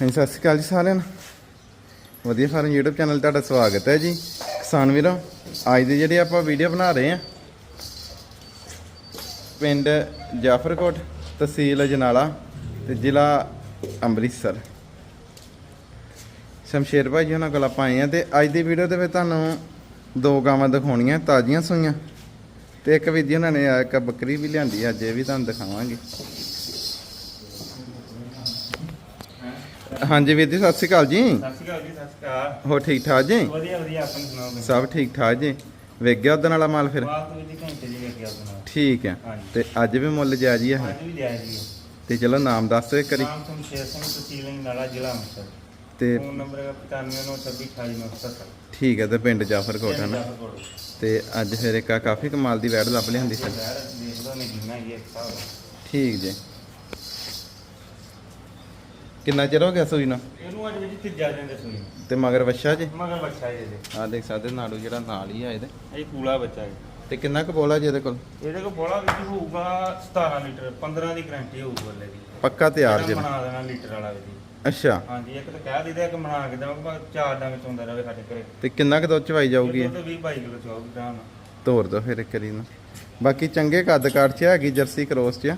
ਹਾਂਜੀ, ਸਤਿ ਸ਼੍ਰੀ ਅਕਾਲ ਜੀ ਸਾਰਿਆਂ ਨੂੰ। ਵਧੀਆ ਫਾਰਮ YouTube ਚੈਨਲ ਤੁਹਾਡਾ ਸਵਾਗਤ ਹੈ ਜੀ। ਕਿਸਾਨ ਵੀਰੋ, ਅੱਜ ਦੀ ਜਿਹੜੀ ਆਪਾਂ ਵੀਡੀਓ ਬਣਾ ਰਹੇ ਆ ਪਿੰਡ ਜਾਫਰਕੋਟ ਤਹਿਸੀਲ ਅਜਨਾਲਾ ਤੇ ਜ਼ਿਲ੍ਹਾ ਅੰਮ੍ਰਿਤਸਰ। ਸ਼ਮਸ਼ੇਰ ਭਾਈ ਜੀ ਉਹਨਾਂ ਕੋਲ ਆਪਾਂ ਆਏ ਆ ਤੇ ਅੱਜ ਦੀ ਵੀਡੀਓ ਦੇ ਵਿੱਚ ਤੁਹਾਨੂੰ ਦੋ ਗਾਵਾਂ ਦਿਖਾਉਣੀਆਂ, ਤਾਜ਼ੀਆਂ ਸੂਈਆਂ। ਤੇ ਇੱਕ ਵੀ ਜੀ ਉਹਨਾਂ ਨੇ ਇੱਕ ਬੱਕਰੀ ਵੀ ਲਿਆਂਦੀ, ਅੱਜ ਇਹ ਵੀ ਤੁਹਾਨੂੰ ਦਿਖਾਵਾਂਗੇ। ਹਾਂਜੀ ਵੀਰ ਜੀ ਸਤਿ ਸ਼੍ਰੀ ਅਕਾਲ ਜੀ। ਸਤਿ ਸ਼੍ਰੀ ਅਕਾਲ ਜੀ ਸਤਿ ਸ਼੍ਰੀ ਅਕਾਲ। ਹੋ ਠੀਕ ਠਾਕ ਜੀ? ਵਧੀਆ ਵਧੀਆ ਆਪਣੀ ਸੁਣਾਓ ਤੁਸੀਂ? ਸਭ ਠੀਕ ਠਾਕ ਜੀ। ਵੇਖ ਗਿਆ ਉਦੋਂ ਵਾਲਾ ਮਾਲ ਫਿਰ? ਘੰਟੇ ਦੀ ਆਪਣਾ ਠੀਕ ਹੈ ਹਾਂਜੀ। ਤੇ ਅੱਜ ਵੀ ਮੁੱਲ ਜਾਇਜ਼ ਹੀ ਹੈ ਅੱਜ ਵੀ ਲਿਆ ਜੀ ਤੇ ਚਲੋ ਨਾਮ ਦੱਸ ਦਿਓ ਇੱਕ ਵਾਰੀ। ਨਾਮ ਤੋਂ ਸ਼ੇਰ ਸਿੰਘ ਤਹਿਸੀਲ ਨਾਲਾ ਜ਼ਿਲ੍ਹਾ ਅੰਮ੍ਰਿਤਸਰ। ਤੇ ਫੋਨ ਨੰਬਰ ਹੈ 9596288970 ਠੀਕ ਹੈ ਤੇ ਪਿੰਡ ਜਾਫਰਕੋਟ ਹੈ ਨਾ ਤੇ ਅੱਜ ਫਿਰ ਇੱਕ ਆ ਕਾਫੀ ਕਮਾਲ ਦੀ ਵੈੜ ਲੱਭ ਲਿਆਂਦੀ ਸਰ ਯਾਰ ਦੇਖ ਲਓ ਨੇ ਜਿੰਨਾ ਹੀ ਇੱਕ ਸਾਹ ਠੀਕ ਜੀ। ਕਿੰਨਾ ਚਿਰ ਹੋ ਗਿਆ ਸੂਈ ਨੂੰ? ਇਹਨੂੰ ਅੱਜ ਵੀ ਤੀਜਾ ਦਿਨ ਦੇ ਸੂਈ। ਤੇ ਮਗਰ ਵੱਛਾ ਜੀ? ਮਗਰ ਬੱਚਾ ਹੈ ਇਹਦੇ ਆ ਦੇਖ ਸਕਦੇ ਨਾੜੂ ਜਿਹੜਾ ਨਾਲ ਹੀ ਆ ਇਹਦੇ। ਇਹ ਕੂਲਾ ਬੱਚਾ ਹੈ ਤੇ ਕਿੰਨਾ ਕੁ ਬੋਲਾ ਜੀ ਇਹਦੇ ਕੋਲ? ਇਹਦੇ ਕੋਲ ਬੋਲਾ ਵਿੱਚ ਹੋਊਗਾ 17 ਲੀਟਰ 15 ਦੀ ਗਾਰੰਟੀ ਹੋਊ ਬੱਲੇ ਦੀ। ਪੱਕਾ ਤਿਆਰ ਜੀ। ਬਣਾ ਦੇਣਾ ਲੀਟਰ ਵਾਲਾ ਵੀ ਜੀ। ਅੱਛਾ। ਹਾਂਜੀ ਇੱਕ ਤਾਂ ਕਹਿ ਦਿੱਤਾ ਇੱਕ ਬਣਾ ਕੇ ਪਰ ਚਾਰ ਡੰਗ ਚੋਂਦਾ ਰਹੇ ਸਾਡੇ ਘਰੇ। ਤੇ ਕਿੰਨਾ ਕੁ ਦੁੱਧ ਚਵਾਈ ਜਾਊਗੀ? ਇਹ? ਇਹ 20 22 ਕਿਲੋ ਚਾਹੂਗੀ ਤਾਂ ਤੋਰ ਦੋ ਫਿਰ ਇੱਕ ਵਾਰੀ ਨਾ। ਬਾਕੀ ਚੰਗੇ ਕੱਦ ਕਾਠ ਚ ਹੈਗੀ ਜਰਸੀ ਕ੍ਰੋਸ ਚ।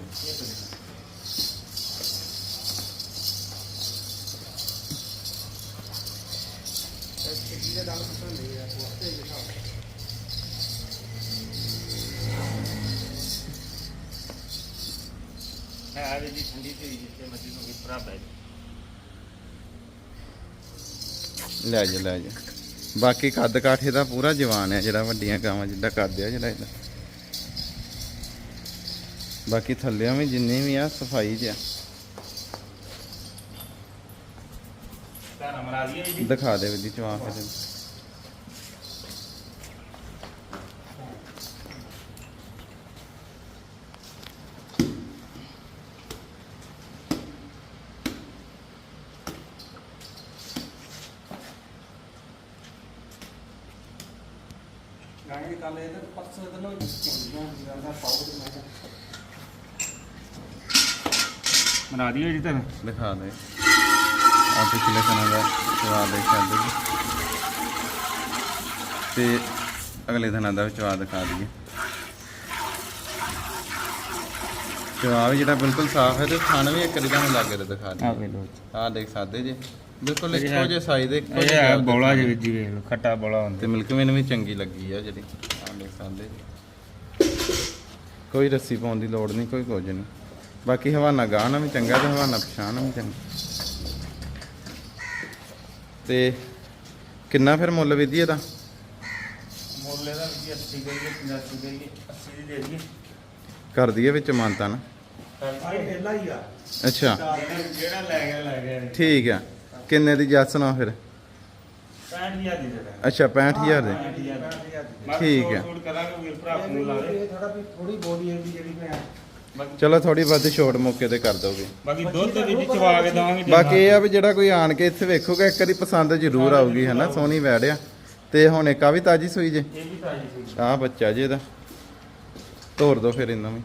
ਜੀ ਠੰਡੀ ਤੇ ਜਿੱਥੇ ਮੱਜੀ ਨੂੰ ਵੀ ਭਰਾ ਪੈ ਲੈ ਜਾ ਲੈ ਜਾ। ਬਾਕੀ ਕੱਦ ਕਾਠੇ ਦਾ ਪੂਰਾ ਜਵਾਨ ਹੈ ਜਿਹੜਾ ਵੱਡੀਆਂ ਗਾਵਾਂ ਜਿੱਦਾਂ ਕਰਦੇ ਆ ਜਿਹੜਾ ਇਹਦਾ। ਬਾਕੀ ਥੱਲਿਆਂ ਵੀ ਜਿੰਨੀ ਵੀ ਆ ਸਫ਼ਾਈ ਚ ਆ। ਤਾਂ ਮਰਾ ਦਈਏ ਜੀ। ਦਿਖਾ ਦੇ ਵੀ ਚਵਾ ਕੇ ਤੈਨੂੰ। ਦਾ ਮਰਾ ਦਈਏ ਜੀ ਤਾਂ ਦਿਖਾ ਦੇ। ਆ ਪਿਛਲੇ ਸਨਾਂ ਦਾ ਚਵਾ ਦੇ ਸਕਦੇ ਜੀ। ਤੇ ਅਗਲੇ ਦਿਨਾਂ ਦਾ ਵੀ ਚਵਾ ਦਿਖਾ ਦਈਏ ਵੀ ਜਿਹੜਾ ਬਿਲਕੁਲ ਸਾਫ਼ ਹੈ ਤੇ ਥਣ ਵੀ ਇੱਕ ਤੁਹਾਨੂੰ ਲੱਗ ਰਿਹਾ ਦਿਖਾ ਆ ਦੇ ਆ ਦੇਖ ਸਕਦੇ ਜੀ। ਬਿਲਕੁਲ ਇੱਕੋ ਜਿਹੇ ਸਾਈਜ਼ ਦੇ ਇੱਕੋ ਇਹ ਜਿਹੇ ਹੈ ਬੋਲਾ ਥਣ। ਜੀ ਵੇਖ ਲਓ ਖੱਟਾ ਬੋਲਾ ਹੁੰਦਾ। ਤੇ ਮਿਲਕ ਮੈਨ ਵੀ ਚੰਗੀ ਲੱਗੀ ਆ ਜਿਹੜੀ। ਆ ਦੇਖ ਸਕਦੇ ਜੀ ਕੋਈ ਰੱਸੀ ਪਾਉਣ ਦੀ ਲੋੜ ਨਹੀਂ ਕੋਈ ਕੁਝ ਨਹੀਂ। ਬਾਕੀ ਹਵਾਨਾ ਗਾਣਾ ਵੀ ਚੰਗਾ ਤੇ ਹਵਾਨਾ ਪਛਾਣ ਵੀ ਚੰਗਾ। ਤੇ ਕਿੰਨਾ ਫਿਰ ਮੁੱਲ ਵਿਧੀ ਇਹਦਾ? ਮੁੱਲ ਇਹਦਾ ਵੀ 80 ਗਈ 85 ਗਈ 80 ਦੀ ਦੇ ਦਈਏ। ਕਰ ਦਈਏ ਵਿੱਚ ਮਾਨਤਾ ਨਾ। ਆਈ ਢੇਲਾ ਹੀ ਆ। ਅੱਛਾ। ਜਿਹੜਾ ਲੈ ਗਿਆ ਲੈ ਗਿਆ। ਠੀਕ ਆ। ਕਿੰਨੇ ਦੀ ਜੱਸ ਨਾ ਫਿਰ? 65000 ਦੀ ਜਗ੍ਹਾ। ਅੱਛਾ 65000 ਦੇ। ਠੀਕ ਠੀਕ ਹੈ। ਛੋਟ ਕਰਾਂਗੇ ਵੀਰ ਭਰਾ ਨੂੰ ਲਾ ਦੇ। ਇਹ ਥੋੜਾ ਵੀ ਥੋੜੀ ਬੋਲੀ ਇਹਦੀ ਜਿਹੜੀ ਮੈਂ ਬਾਕੀ- ਚਲੋ ਥੋੜੀ ਬਹੁਤੀ ਛੋਟ ਮੌਕੇ ਤੇ ਕਰ ਦੋਗੇ ਬਾਕੀ ਦੁੱਧ ਦੇ ਵਿੱਚ ਚਵਾ ਕੇ ਦਵਾਂਗੇ ਬਾਕੀ ਇਹ ਆ ਵੀ ਜਿਹੜਾ ਕੋਈ ਆਣ ਕੇ ਇੱਥੇ ਵੇਖੂਗਾ ਇੱਕ ਵਾਰੀ ਪਸੰਦ ਜ਼ਰੂਰ ਆਊਗੀ ਹਨਾ? ਸੋਹਣੀ ਵੈੜ ਆ। ਤੇ ਹੁਣ ਇੱਕ ਆ ਵੀ ਤਾਜੀ ਸੂਈ ਜੇ? ਇਹ ਵੀ ਤਾਜੀ ਸੀ ਆ ਬੱਚਾ ਜੀ ਇਹਦਾ। ਤੋਰ ਦੋ ਫਿਰ ਇਹਨਾਂ ਵੀ।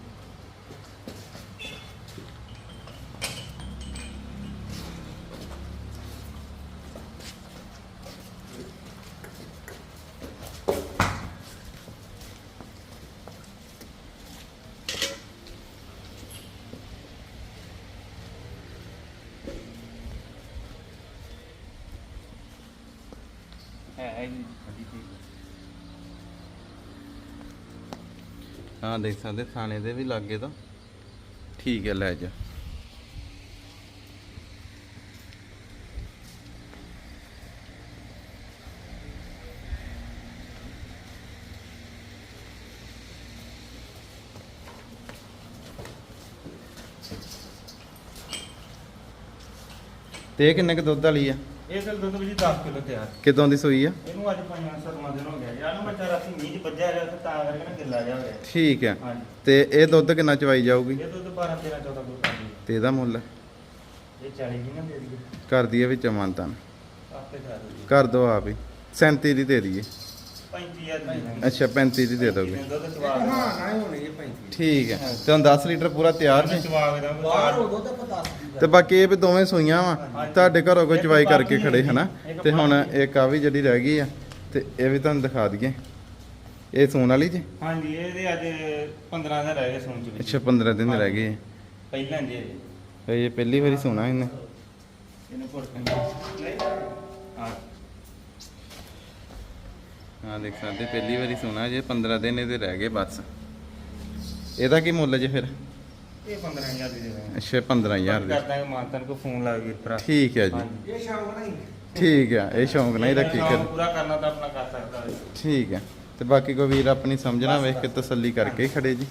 ਹੈ ਹੈ ਜੀ ਠੰਡੀ ਚੀਜ਼ ਹਾਂ ਦੇਖ ਸਕਦੇ ਥਾਣੇ ਦੇ ਵੀ ਲੱਗੇ ਤਾਂ। ਠੀਕ ਹੈ ਲੈ ਜਾ। ਤੇ ਇਹ ਕਿੰਨੇ ਕ ਦੁੱਧ ਵਾਲੀ ਆ? ਇਹ ਤਾਂ ਦੁੱਧ ਵਿੱਚ 10 ਕਿਲੋ ਤਿਆਰ। ਕਿਦੋਂ ਦੀ ਸੂਈ ਆ? ਇਹਨੂੰ ਅੱਜ ਪੰਜਾਂ ਸੱਤਵਾਂ ਦਿਨ ਹੋ ਗਿਆ ਯਾਰ ਨੂੰ ਬੱਚਾ ਰਾਤੀ ਮੀਂਹ 'ਚ ਵੱਜਿਆ ਰਿਹਾ ਤੇ ਤਾਂ ਕਰਕੇ ਨਾ ਗਿੱਲਾ ਜਾ ਹੋਇਆ ਠੀਕ ਹਾਂਜੀ। ਤੇ ਇਹ ਦੁੱਧ ਕਿੰਨਾ ਚਵਾਈ ਜਾਊਗੀ? ਇਹ ਦੁੱਧ 12 13 14 ਕਿਲੋ ਖਾਂਦੀ ਤੇ ਇਹਦਾ ਮੁੱਲ? ਇਹ 40 ਦੀ ਨਾ ਦੇ ਦਈਏ। ਕਰ ਦਈਏ ਵਿੱਚ ਮਾਨਤਾ ਆਪੇ ਖਾ ਦੋ ਕਰ ਦੋ ਆਪ ਹੀ। 37 ਦੀ ਦੇ ਦਈਏ। 35000 ਦੀ ਅੱਛਾ 35 ਦੀ ਦੇ ਦੋਗੇ ਦੁੱਧ ਚਵਾ ਹਾਂ ਨਾ ਹੀ ਹੋਣੀ ਇਹ 35 ਠੀਕ ਹੈ। ਤੇ ਹੁਣ 10 ਲੀਟਰ ਪੂਰਾ ਤਿਆਰ ਜੀ ਬਾਹਰ ਤਾਂ ਪਤਾ ਸੀ ਤੇ ਬਾਕੀ ਇਹ ਵੀ ਦੋਵੇਂ ਸੂਈਆਂ ਵਾ। ਤੁਹਾਡੇ ਘਰੋਂ ਕੋਈ ਚਵਾਈ ਕਰਕੇ ਖੜੇ ਹਨਾ? ਤੇ ਹੁਣ ਇੱਕ ਆ ਵੀ ਜਿਹੜੀ ਰਹਿ ਗਈ ਆ ਤੇ ਇਹ ਵੀ ਤੁਹਾਨੂੰ ਦਿਖਾ ਦਈਏ। ਇਹ ਸੂਣ ਵਾਲੀ ਜੀ? ਹਾਂਜੀ ਇਹਦੇ ਅੱਜ 15 ਦਿਨ ਰਹਿ ਗਏ ਸੌਣ ਚ ਅੱਛਾ 15 ਦਿਨ ਰਹਿ ਗਏ। ਪਹਿਲਾਂ ਜੀ ਇਹ। ਪਹਿਲੀ ਵਾਰੀ ਸੂਣਾ ਇਹਨੇ। ਇਹਨੂੰ ਨਹੀਂ। ਹਾਂ। ਹਾਂ ਦੇਖ ਸਕਦੇ ਪਹਿਲੀ ਵਾਰੀ ਸੂਣਾ ਜੇ 15 ਦਿਨ ਇਹਦੇ ਰਹਿ ਗਏ ਬਸ। ਇਹਦਾ ਕੀ ਮੁੱਲ ਜੇ ਫਿਰ? ਇਹ 15000 ਦੀ ਦੇ ਦਾਂਗੇ। ਅੱਛਾ 15000 ਦੇ। ਕਰ ਦਾਂਗੇ ਮਾਤਨ ਕੋ ਫੋਨ ਲਾ ਵੀਰ ਭਰਾ। ਠੀਕ ਹੈ ਜੀ। ਇਹ ਸ਼ੌਂਕ ਨਹੀਂ। ਠੀਕ ਹੈ ਇਹ ਸ਼ੌਂਕ ਨਹੀਂ ਰੱਖੀ ਕਰ ਪੂਰਾ ਕਰਨਾ ਤਾਂ ਆਪਣਾ ਕਰ ਸਕਦਾ। ਠੀਕ ਹੈ। ਤੇ ਬਾਕੀ ਕੋਈ ਵੀਰ ਆਪਣੀ ਸਮਝਣਾ ਵੇਖ ਕੇ ਤਸੱਲੀ ਕਰਕੇ ਖੜੇ ਜੀ।